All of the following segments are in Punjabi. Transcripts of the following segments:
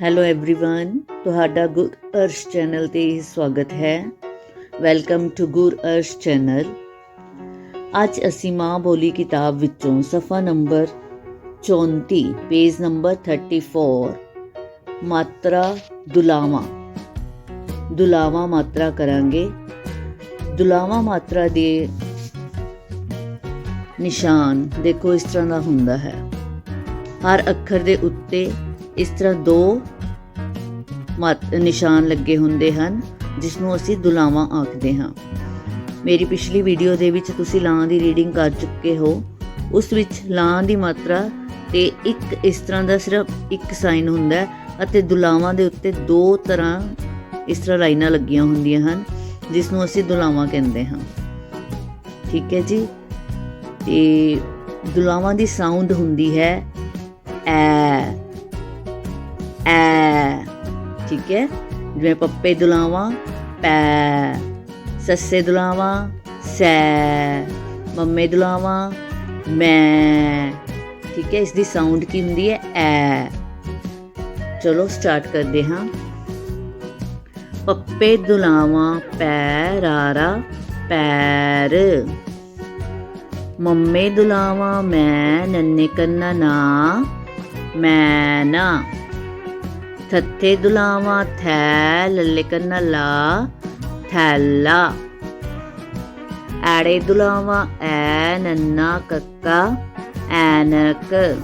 ਹੈਲੋ एवरीवन ਤੁਹਾਡਾ ਗੁਰ ਅਰਸ਼ ਚੈਨਲ ਤੇ ਸਵਾਗਤ ਹੈ ਵੈਲਕਮ ਟੂ ਗੁਰ ਅਰਸ਼ ਚੈਨਲ ਅੱਜ ਅਸੀਂ ਮਾਂ ਬੋਲੀ ਕਿਤਾਬ ਵਿੱਚੋਂ ਸਫਾ ਨੰਬਰ 34 ਪੇਜ ਨੰਬਰ 34 ਮਾਤਰਾ ਦੁਲਾਵਾ ਦੁਲਾਵਾ ਮਾਤਰਾ ਕਰਾਂਗੇ ਦੁਲਾਵਾ ਮਾਤਰਾ ਦੇ ਨਿਸ਼ਾਨ ਦੇਖੋ ਇਸ ਤਰ੍ਹਾਂ ਦਾ ਹੁੰਦਾ ਹੈ ਹਰ ਅੱਖਰ ਦੇ ਉੱਤੇ ਇਸ ਤਰ੍ਹਾਂ ਦੋ ਮਤ ਨਿਸ਼ਾਨ ਲੱਗੇ ਹੁੰਦੇ ਹਨ ਜਿਸ ਨੂੰ ਅਸੀਂ ਦੁਲਾਵਾਂ ਆਖਦੇ ਹਾਂ। ਮੇਰੀ ਪਿਛਲੀ ਵੀਡੀਓ ਦੇ ਵਿੱਚ ਤੁਸੀਂ ਲਾਂ ਦੀ ਰੀਡਿੰਗ ਕਰ ਚੁੱਕੇ ਹੋ। ਉਸ ਵਿੱਚ ਲਾਂ ਦੀ ਮਾਤਰਾ ਤੇ ਇੱਕ ਇਸ ਤਰ੍ਹਾਂ ਦਾ ਸਿਰਫ ਇੱਕ ਸਾਈਨ ਹੁੰਦਾ ਅਤੇ ਦੁਲਾਵਾਂ ਦੇ ਉੱਤੇ ਦੋ ਤਰ੍ਹਾਂ ਇਸ ਤਰ੍ਹਾਂ ਲਾਈਨਾਂ ਲੱਗੀਆਂ ਹੁੰਦੀਆਂ ਹਨ ਜਿਸ ਨੂੰ ਅਸੀਂ ਦੁਲਾਵਾਂ ਕਹਿੰਦੇ ਹਾਂ। ਠੀਕ ਹੈ ਜੀ? ਤੇ ਦੁਲਾਵਾਂ ਦੀ ਸਾਊਂਡ ਹੁੰਦੀ ਹੈ ਐ। ਐ। ਠੀਕ ਹੈ? ਜਿਵੇਂ ਪੱਪੇ ਦੁਲਾਵਾਂ, ਪੈ। ਸੱਸੇ ਦੁਲਾਵਾਂ, ਸੈ। ਮੰਮੇ ਦੁਲਾਵਾਂ, ਮੈਂ। ਠੀਕ ਹੈ? ਇਸ ਦੀ ਸਾਊਂਡ ਕੀ ਹੁੰਦੀ ਹੈ? ਐ। ਚਲੋ ਸਟਾਰਟ ਕਰਦੇ ਹਾਂ। ਪੱਪੇ ਦੁਲਾਵਾਂ, ਪੈ, ਰਾਰਾ, ਪੈਰ। ਮੰਮੇ ਦੁਲਾਵਾਂ, ਮੈਂ, ਨੰਨੇ ਕੰਨਾ ਨਾ, ਮੈਂ ਨਾ। ਥੱਥੇ ਦੁਲਾਵਾਂ ਥੈ ਲੱਲੇ ਕੰਨਾ ਲਾ ਥੈਲਾ। ਐੜੇ ਦੁਲਾਵਾਂ, ਐ ਨੰਨਾ, ਕੱਕਾ, ਐਨਕ।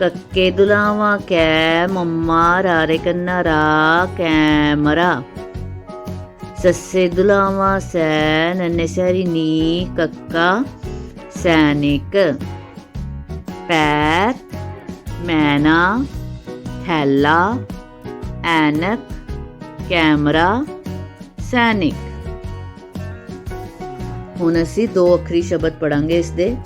ਕੱਕੇ ਦੁਲਾਵਾਂ, ਕੈ ਮੰਮਾ ਰਾਰੇ ਕੰਨਾ ਰਾ ਕੈਮਰਾ। ਸੱਸੇ ਦੁਲਾਵਾਂ, ਸੈ ਨੰਨੇ ਸਰੀ ਨੀ, ਕੱਕਾ, ਸੈਨਿਕ। ਪੈਰ ਮੈਨਾ ਥੈਲਾ ਐਨਕ, ਕੈਮਰਾ, ਸੈਨਿਕ। ਹੁਣ ਅਸੀਂ ਦੋ ਅੱਖਰੀ ਸ਼ਬਦ ਪੜਾਂਗੇ ਇਸ ਦੇ।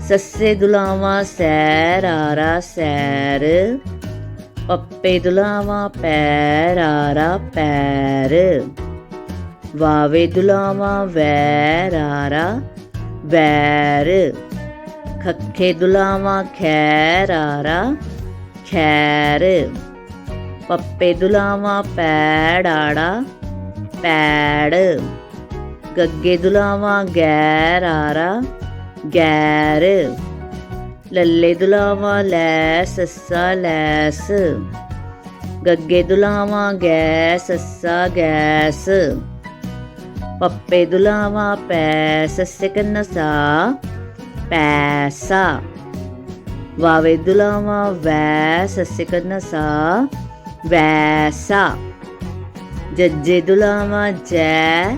ਸੱਸੇ ਦੁਲਾਵਾਂ ਸੈਰ, ਆਰਾ ਸੈਰ। ਪੱਪੇ ਦੁਲਾਵਾਂ ਪੈਰ, ਆਰਾ ਪੈਰ। ਵਾਵੇ ਦੁਲਾਵਾਂ ਵੈਰ, ਆਰਾ ਵੈਰ। ਖੱਖੇ ਦੁਲਾਵਾਂ ਖੈਰ, ਆਰਾ ਖੈਰ। ਪੱਪੇ ਦੁਲਾਵਾਂ ਪੈੜ ਆੜਾ, ਪੈੜ। ਗੱਗੇ ਦੁਲਾਵਾਂ ਗੈਰ ਆਰਾ, ਗੈਰ। ਲੱਲੇ ਦੁਲਾਵਾਂ ਲੈ ਸੱਸਾ ਲੈਸ। ਗੱਗੇ ਦੁਲਾਵਾਂ ਗੈ ਸੱਸਾ ਗੈਸ। ਪੱਪੇ ਦੁਲਾਵਾਂ ਪੈ ਸੱਸੇ ਕੰਨਸਾ, ਪੈਸਾ। ਵਾਵੇ ਦੁਲਾਵਾਂ, ਵੈ ਸੱਸੇ ਕੰਨਸਾ ਵੈਸਾ ਜੱਜੇ ਦੁਲਾਵਾਂ, ਜੈ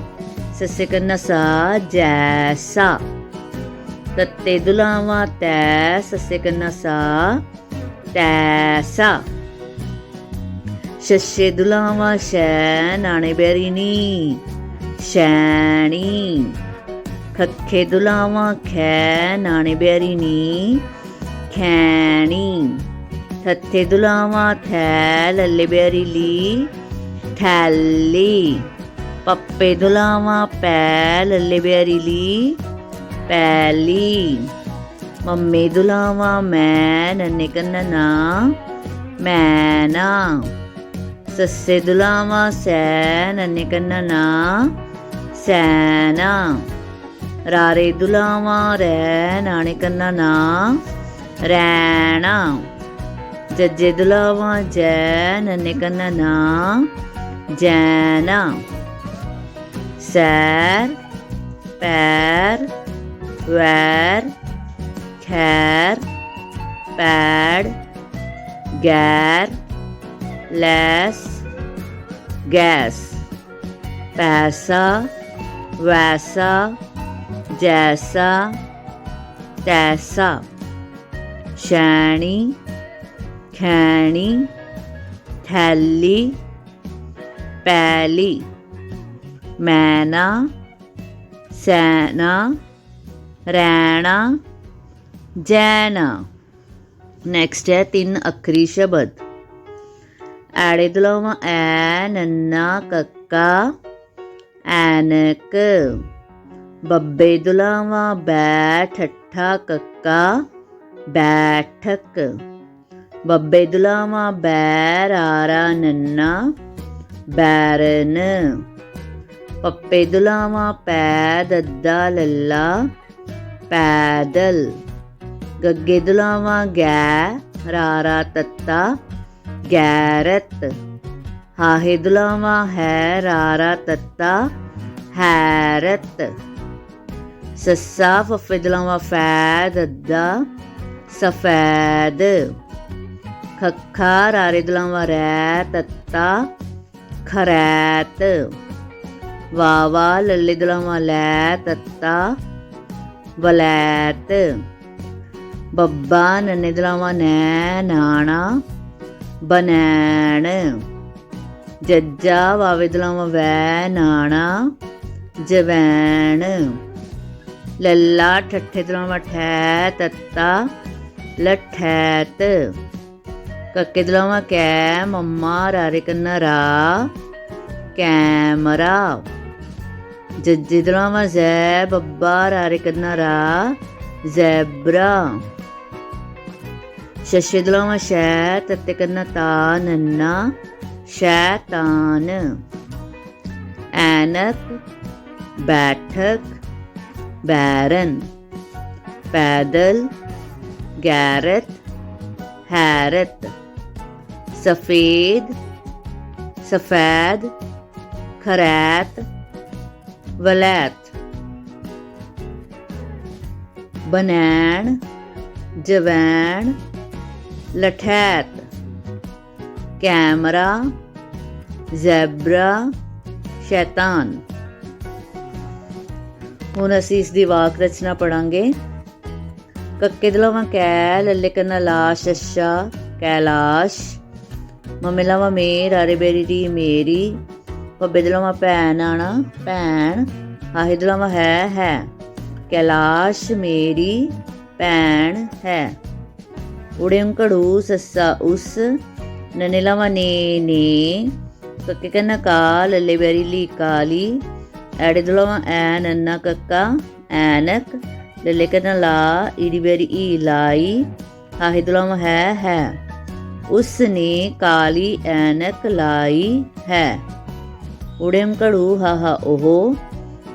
ਸੱਸੇ ਕੰਨਸਾ ਜੈਸਾ ਤੱਤੇ ਦੁਲਾਵਾਂ, ਤੈ ਸੱਸੇ ਕੰਨਸਾ ਤੈਸਾ ਸ਼ੱਸ਼ੇ ਦੁਲਾਵਾਂ, ਸ਼ੈ ਨਾਣੇ ਬੈਰੀ ਸ਼ੈਣੀ ਖੱਖੇ ਦੁਲਾਵਾਂ, ਖੈ ਨਾਣੇ ਬੈਰੀ ਨੀ ਖੈਣੀ। ਥੱਥੇ ਦੁਲਾਵਾਂ ਥੈ ਲੱਲੇ ਬੈਰੀ ਥੈਲੀ। ਪੱਪੇ ਦੁਲਾਵਾਂ ਪੈ ਲੱਲੇ ਬੈਰੀ ਲੀ ਪੈਲੀ। ਮੰਮੀ ਦੁਲਾਵਾਂ ਮੈਂ ਨੰਨੇ ਕੰਨਨਾ ਮੈਂ ਨਾ ਸੱਸੇ ਦੁਲਾਵਾਂ ਸੈ ਨੰਨੇ ਕੰਨਨਾ ਸੈਨਾ। ਰਾਰੇ ਦੁਲਾਵਾਂ ਰੈ ਨਾਣੇ ਕੰਨਾ ਨਾ ਰੈਣਾ। ਜੱਜੇ ਦੁਲਾਵਾਂ ਜੈਨ ਨੰਨੇ ਕੰਨਾ ਨਾ, ਜੈਨਾ ਸੈਰ, ਪੈਰ, ਵੈਰ, ਖੈਰ, ਪੈੜ, ਗੈਰ, ਲੈਸ, ਗੈਸ। ਪੈਸਾ, ਵੈਸਾ, ਜੈਸਾ, ਤੈਸਾ। ਸ਼ੈਣੀ ਖੈਣੀ, ਥੈਲੀ, ਪੈਲੀ, ਮੈਨਾ, ਸੈਨਾ, ਰੈਣਾ, ਜੈਨਾ। ਨੈਕਸਟ ਹੈ ਤਿੰਨ ਅੱਖਰੀ ਸ਼ਬਦ। ਐੜੇ ਦਲਾਵਾਂ ਐ, ਨੰਨਾ, ਕੱਕਾ, ਐਨਕ। ਬੱਬੇ ਦੁਲਾਵਾਂ ਬੈ, ਠੱਠਾ, ਕੱਕਾ। ਬੈਠਕ। ਬੱਬੇ ਦੁਲਾਵਾ ਬੈਰ ਆਰਾ ਨੰਨਾ, ਬੈਰਨ। ਪੱਪੇ ਦੁਲਾਵਾ ਪੈ ਦੱਦਾ ਲੱਲਾ, ਪੈਦਲ। ਗੱਗੇ ਦੁਲਾਵਾ ਗੈ ਰਾਰਾ ਤੱਤਾ, ਗੈਰਤ। ਹਾਹੇ ਦੁਲਾਵਾ ਹੈ ਰਾਰਾ ਤੱਤਾ, ਹੈਰਤ। ਸੱਸਾ ਫੱਫੇ ਦੁਲਾਵਾ ਫੈ ਦੱਦਾ ਸਫੈਦ। ਖੱਖਾ ਰਾਰੇ ਦੁਲਾਵਾ ਰੈ ਤੱਤਾ, ਖਰੈਤ। ਵਾਵਾ ਲੱਲੇ ਦੁਲਾਵਾ ਲੈ ਤੱਤਾ, ਵਲੈਤ। ਬੱਬਾ ਨੰਨੇ ਦੁਲਾਵਾ ਨੈ ਨਾਣਾ, ਬਨੈਣ। ਜੱਜਾ ਵਾਵੇ ਦੁਲਾਵਾ ਵੈ ਨਾਣਾ, ਜਵੈਣ। ਲੱਲਾ ਠੱਠੇ ਦੁਲਾਵਾ ਠੈ ਤੱਤਾ ਲਠੈਤ ਕੱਕੇ ਦੁਲਾਵਾ ਕੈ ਮੰਮਾ ਰਾਰੇ ਕੰਨਾ ਕੈਮਰਾ ਜੱਜੇ ਦੁਲਾਵਾ ਜ਼ੈ ਬੱਬਾ ਰਾਰੇ ਕੰਨਾ ਜ਼ੈਬਰਾ ਸ਼ਸ਼ੇ ਦੁਲਾਵਾ ਸ਼ੈ ਤੱਤੇ ਕੰਨਾ ਤਾ ਨੰਨਾ ਸ਼ੈਤਾਨ ਐਨਕ ਬੈਠਕ ਬੈਰਨ ਪੈਦਲ ਗੈਰਤ ਹੈਰਤ ਸਫੇਦ, ਸਫੈਦ, ਖਰੈਤ, ਵਲੈਤ, ਬਨੈਣ, ਜਵੈਣ, ਲਠੈਤ, ਕੈਮਰਾ, ਜ਼ੈਬਰਾ, ਸ਼ੈਤਾਨ। ਹੁਣ ਅਸੀਂ ਇਸ ਦੀ ਵਾਕ ਰਚਨਾ ਪੜਾਂਗੇ ਕੱਕੇ ਦਲਵਾ ਕੈ ਲੱਲੇ ਕੰਨਾ ਲਾਸ਼, ਅੱਛਾ ਕੈਲਾਸ਼ ਮਮੇਲਾਵਾ ਮੇਰ, ਆਰੇ ਬੇਰੀ ਦੀ ਮੇਰੀ। ਹੈ ਹੈ। ਕੈਲਾਸ਼ ਮੇਰੀ, ਭੈਣ, ਹੈ। ਉੜੇਮ ਕੜੂ ਸੱਸਾ ਉਸ ਨਨੇਲਾਵਾ ਨੇ ਨੇ। ਕੱਕੇ ਕੰਨਾ ਕਾਲ, ਲੱਲੇ ਬੈਰੀ ਲੀ ਕਾਲੀ। ਐੜੇ ਦਲਵਾ ਐ ਨੰਨਾ ਕੱਕਾ, ਐਨਕ। ਲੱਲੇ ਕੰਨਾ ਲਾ ਈੜੀ ਬੇਰੀ ਲਾਈ ਆਹੇ ਹੈ ਹੈ। ਉਸ ਨੇ ਕਾਲੀ ਐਨਕ ਲਾਈ ਹੈ। ਉੜੇਮ ਕੜੂ ਹਾਹਾ ਉਹ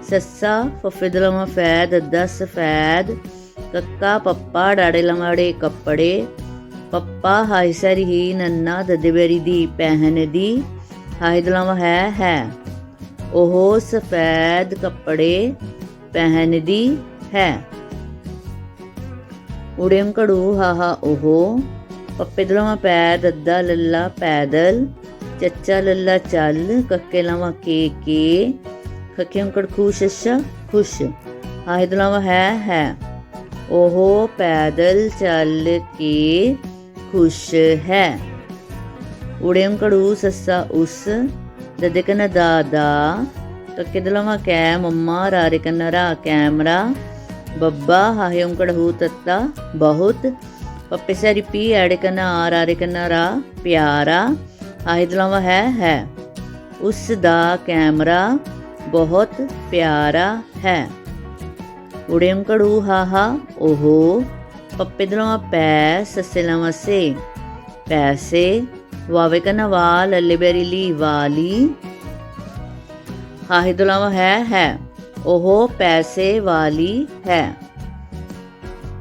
ਸੱਸਾ, ਫੱਫੇ ਦਲਵਾ ਫੈ ਦੱਦਾ ਸਫੈਦ ਕੱਕਾ, ਪੱਪਾ, ਡਾੜੇ ਲਮਾੜੇ, ਕੱਪੜੇ। ਪੱਪਾ ਹਾਈ ਸਰੀ ਹੀ, ਨੰਨਾ, ਦਦਬੇਰੀ ਦੀ, ਪਹਿਨ ਦੀ। ਹਾਈ ਹੈ ਹੈ। ਉਹ ਸਫੈਦ ਕੱਪੜੇ ਪਹਿਨਦੀ ਹੈ। ਉੜੇਮ ਕੜੂ ਹਾਹਾ ਉਹ ਪੱਪੇ ਦਲਵਾ ਪੈ, ਦੱਦਾ ਲੱਲਾ ਪੈਦਲ ਚੱਚਾ ਲੱਲਾ ਚੱਲ, ਕੱਕੇ ਲਵਾ ਕੇ ਕੇ। ਖੱਕਿਮ ਕੜ ਖੁਸ਼ ਅੱਛਾ ਖੁਸ਼। ਹਾਏ ਦਲਵਾ ਹੈ ਹੈ। ਉਹ ਪੈਦਲ ਚੱਲ ਕੇ ਖੁਸ਼ ਹੈ। ਉੜੇਮ ਕੜੂ ਸੱਸਾ ਉਸ ਦਦੇ ਕਨ ਦਾਦਾ ਕੱਕੇ ਦਲਵਾ ਕੈ ਮੰਮਾ ਰਾਰੇ ਕਨ ਰਾ ਕੈਮਰਾ ਬੱਬਾ ਹਾਏ ਉਂਕੜ ਤੱਤਾ ਬਹੁਤ ਪੱਪੇ ਸਰੀ ਪੀ ਐੜੇ ਕਨ ਪਿਆਰਾ ਹਾਏ ਹੈ ਹੈ ਉਸ ਦਾ ਕੈਮਰਾ ਬਹੁਤ ਪਿਆਰਾ ਹੈ ਉੜੇਮ ਕੜੂ ਹਾਹਾ ਉਹ ਪੱਪੇ ਦਲਵਾ ਪੈ ਸੱਸੇ ਲਵਾ ਸੇ ਪੈਸੇ ਵਾਵੇ ਕਨ ਵਾ ਲੱਲੇ ਬੇਰੀ ਲੀ ਵਾਲੀ ਹਾਏ ਦਲਵਾ ਹੈ ਹੈ ਉਹ ਪੈਸੇ ਵਾਲੀ ਹੈ।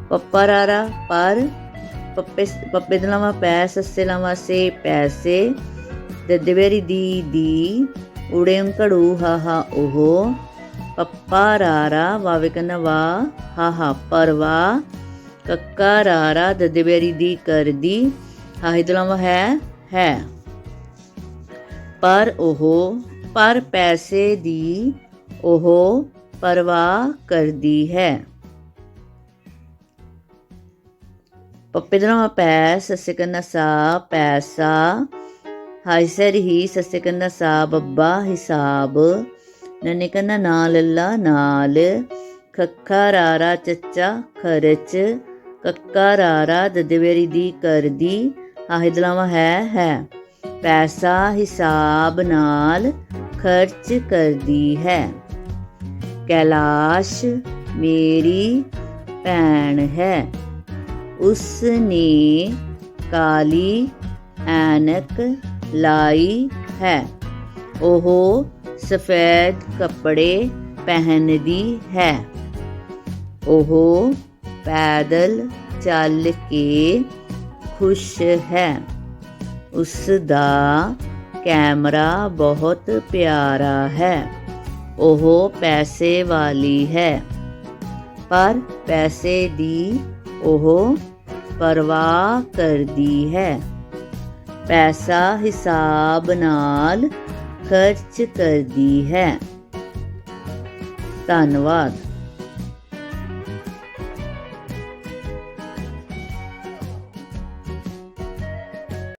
ਪੱਪਰਾਰਾ ਪਰ ਪੱਪੇ ਪੱਪੇ ਦਲਵਾ ਪੈ, ਸੱਸੇ ਲਵਾ ਸੇ ਪੈਸੇ। ਦਦਵੇਰੀ ਦੀ ਦੀ ਉੜੇਮ ਕੜੂ ਹਾਹਾ ਉਹ। ਪੱਪਾ ਰਾਰਾ, ਵਾਵੇ ਕਨ ਵਾ ਹਾਹਾ ਪਰਵਾ ਕੱਕਾ ਰਾਰਾ ਦਦਵੇਰੀ ਦੀ ਕਰਦੀ, ਹਾਹੀ ਦਲਵਾ ਹੈ ਹੈ। ਪਰ ਉਹ, ਪਰ ਪੈਸੇ ਦੀ ਉਹ ਪਰਵਾਹ ਕਰਦੀ ਹੈ। ਪੱਪੇ ਦਨਾ ਪੈ ਸੱਸੇ ਕੰਨਾ ਸਾ ਪੈਸਾ ਹਾਇਸਰ ਹੀ ਸੱਸੇ ਕੰਨਾ ਸਾ ਬੱਬਾ, ਹਿਸਾਬ, ਨਨੇ ਕੰਨਾ ਨਾਲ ਅੱਲਾ ਨਾਲ, ਖੱਖਾ ਰਾਰਾ, ਚੱਚਾ, ਖਰਚ, ਕੱਕਾ ਰਾਰਾ ਦਦਵੇਰੀ ਦੀ ਕਰਦੀ ਹਾਹੇ ਦਲਾਵਾ ਹੈ ਹੈ। ਪੈਸਾ, ਹਿਸਾਬ ਨਾਲ ਖਰਚ ਕਰਦੀ ਹੈ। ਕੈਲਾਸ਼ ਮੇਰੀ ਭੈਣ ਹੈ। ਉਸ ਨੇ ਕਾਲੀ ਐਨਕ ਲਾਈ ਹੈ। ਉਹ ਸਫੈਦ ਕੱਪੜੇ ਪਹਿਨਦੀ ਹੈ। ਉਹ ਪੈਦਲ ਚੱਲ ਕੇ ਖੁਸ਼ ਹੈ। ਉਸ ਦਾ ਕੈਮਰਾ ਬਹੁਤ ਪਿਆਰਾ ਹੈ। ਉਹ ਪੈਸੇ ਵਾਲੀ ਹੈ। ਪਰ ਪੈਸੇ ਦੀ ਉਹ ਪਰਵਾਹ ਕਰਦੀ ਹੈ। ਪੈਸਾ ਹਿਸਾਬ ਨਾਲ ਖਰਚ ਕਰਦੀ ਹੈ। ਧੰਨਵਾਦ।